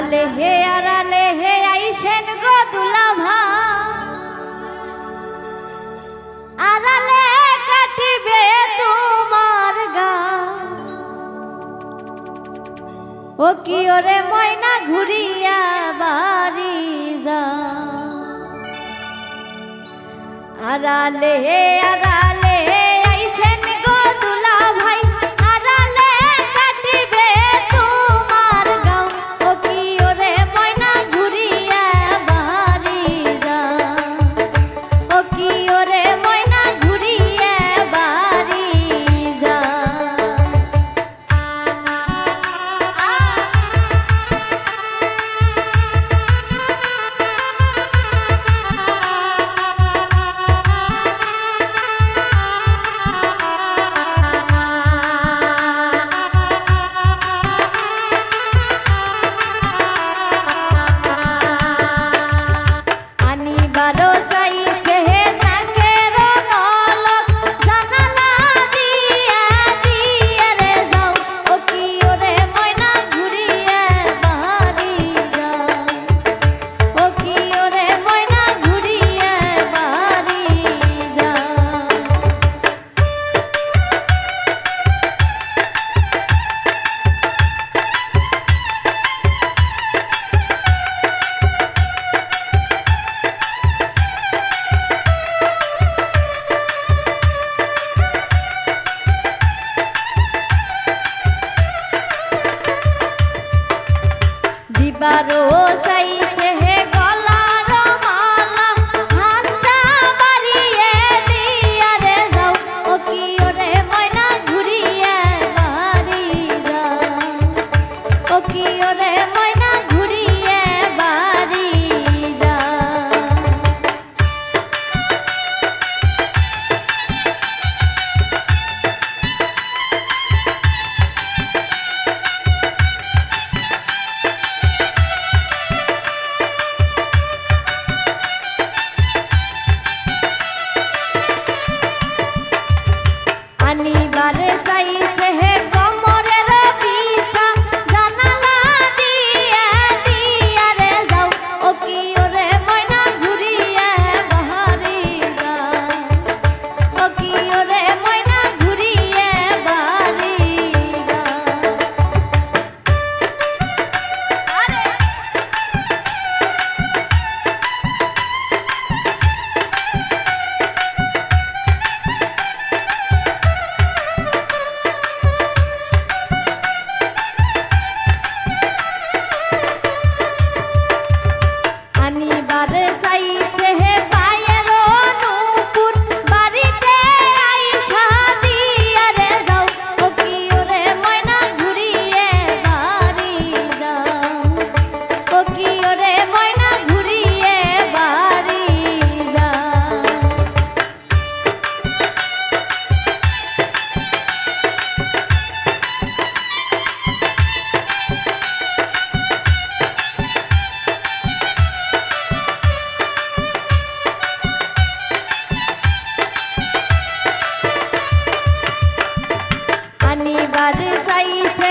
আরালে হে আরালে হে আইসেন গো দুলা আরালে কাটিবে তোমার গা ও কি ওরে ময়না ঘুরিয়া বাড়ি যা। আরালে হে আরালে বারো সাইছে হে গলার মালা, হাতটা বাড়িয়ে দিয়া রে যাও। ও কি ওরে ময়না ঘুরিয়ে বাড়ি যাও। ও কি ওরে পাইছে